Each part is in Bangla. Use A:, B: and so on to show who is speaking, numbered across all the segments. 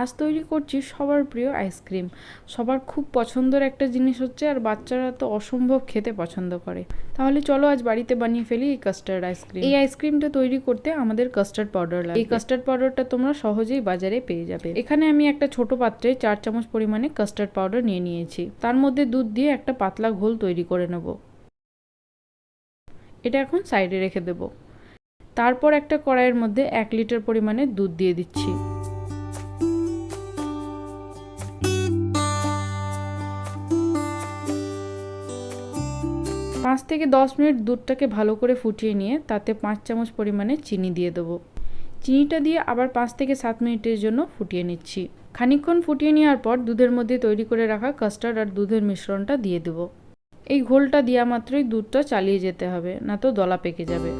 A: আজ তৈরি করছি সবার প্রিয় আইসক্রিম। সবার খুব পছন্দের একটা জিনিস হচ্ছে আর বাচ্চারা তো অসম্ভব খেতে পছন্দ করে। তাহলে চলো আজ বাড়িতে বানিয়ে ফেলি এই কাস্টার্ড আইসক্রিম। এই আইসক্রিমটা তৈরি করতে আমাদের কাস্টার্ড পাউডার লাগে এই কাস্টার্ড পাউডারটা তোমরা সহজেই বাজারে পেয়ে যাবে। এখানে আমি একটা ছোট পাত্রে চার চামচ পরিমাণে কাস্টার্ড পাউডার নিয়ে নিয়েছি। তার মধ্যে দুধ দিয়ে একটা পাতলা ঘোল তৈরি করে নেব। এটা এখন সাইডে রেখে দেব। তারপর একটা কড়াইয়ের মধ্যে এক লিটার পরিমাণে দুধ দিয়ে দিচ্ছি। পাঁচ থেকে দশ মিনিট দুধটাকে ভালো করে ফুটিয়ে নিয়ে তাতে পাঁচ চামচ পরিমাণে চিনি দিয়ে দেবো। চিনিটা দিয়ে আবার পাঁচ থেকে সাত মিনিটের জন্য ফুটিয়ে নিচ্ছি। খানিকক্ষণ ফুটিয়ে নেওয়ার পর দুধের মধ্যে তৈরি করে রাখা কাস্টার্ড আর দুধের মিশ্রণটা দিয়ে দেবো। এই ঘোলটা দেওয়া মাত্রই দুধটা চালিয়ে যেতে হবে, না তো দলা পেকে যাবে।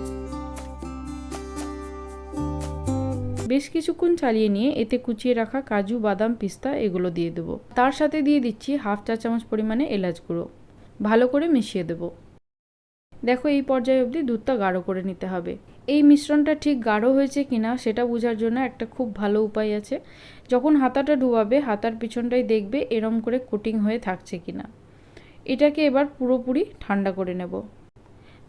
A: বেশ কিছুক্ষণ চালিয়ে নিয়ে এতে কুচিয়ে রাখা কাজু, বাদাম, পিস্তা এগুলো দিয়ে দেবো। তার সাথে দিয়ে দিচ্ছি হাফ চা চামচ পরিমাণে এলাচ গুঁড়ো। ভালো করে মিশিয়ে দেবো। দেখো এই পর্যায়ে অবধি দুধটা গাঢ় করে নিতে হবে। এই মিশ্রণটা ঠিক গাঢ় হয়েছে কিনা সেটা বোঝার জন্য একটা খুব ভালো উপায় আছে। যখন হাতাটা ডুবাবে, হাতার পিছনটাই দেখবে এরম করে কোটিং হয়ে থাকছে কিনা। এটাকে এবার পুরোপুরি ঠান্ডা করে নেব।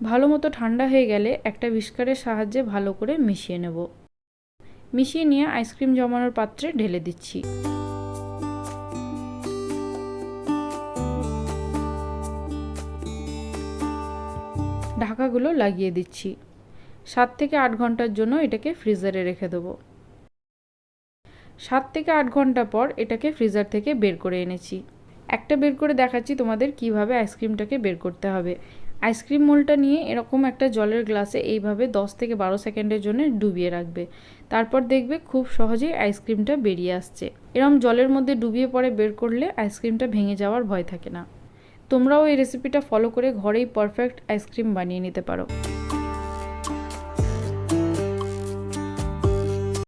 A: ভালো মতো ঠান্ডা হয়ে গেলে একটা বিস্কারের সাহায্যে ভালো করে মিশিয়ে নেব। মিশিয়ে নিয়ে আইসক্রিম জমানোর পাত্রে ঢেলে দিচ্ছি। ঢাকাগুলো লাগিয়ে দিচ্ছি। সাত থেকে আট ঘণ্টার জন্য এটাকে ফ্রিজারে রেখে দেবো। সাত থেকে আট ঘণ্টা পর এটাকে ফ্রিজার থেকে বের করে এনেছি। একটা বের করে দেখাচ্ছি তোমাদের কীভাবে আইসক্রিমটাকে বের করতে হবে। আইসক্রিম মোলটা নিয়ে এরকম একটা জলের গ্লাসে এইভাবে দশ থেকে বারো সেকেন্ডের জন্য ডুবিয়ে রাখবে। তারপর দেখবে খুব সহজেই আইসক্রিমটা বেরিয়ে আসছে। এরম জলের মধ্যে ডুবিয়ে পরে বের করলে আইসক্রিমটা ভেঙে যাওয়ার ভয় থাকে না। তোমরাও এই রেসিপিটা ফলো করে ঘরেই পারফেক্ট আইসক্রিম বানিয়ে নিতে পারো।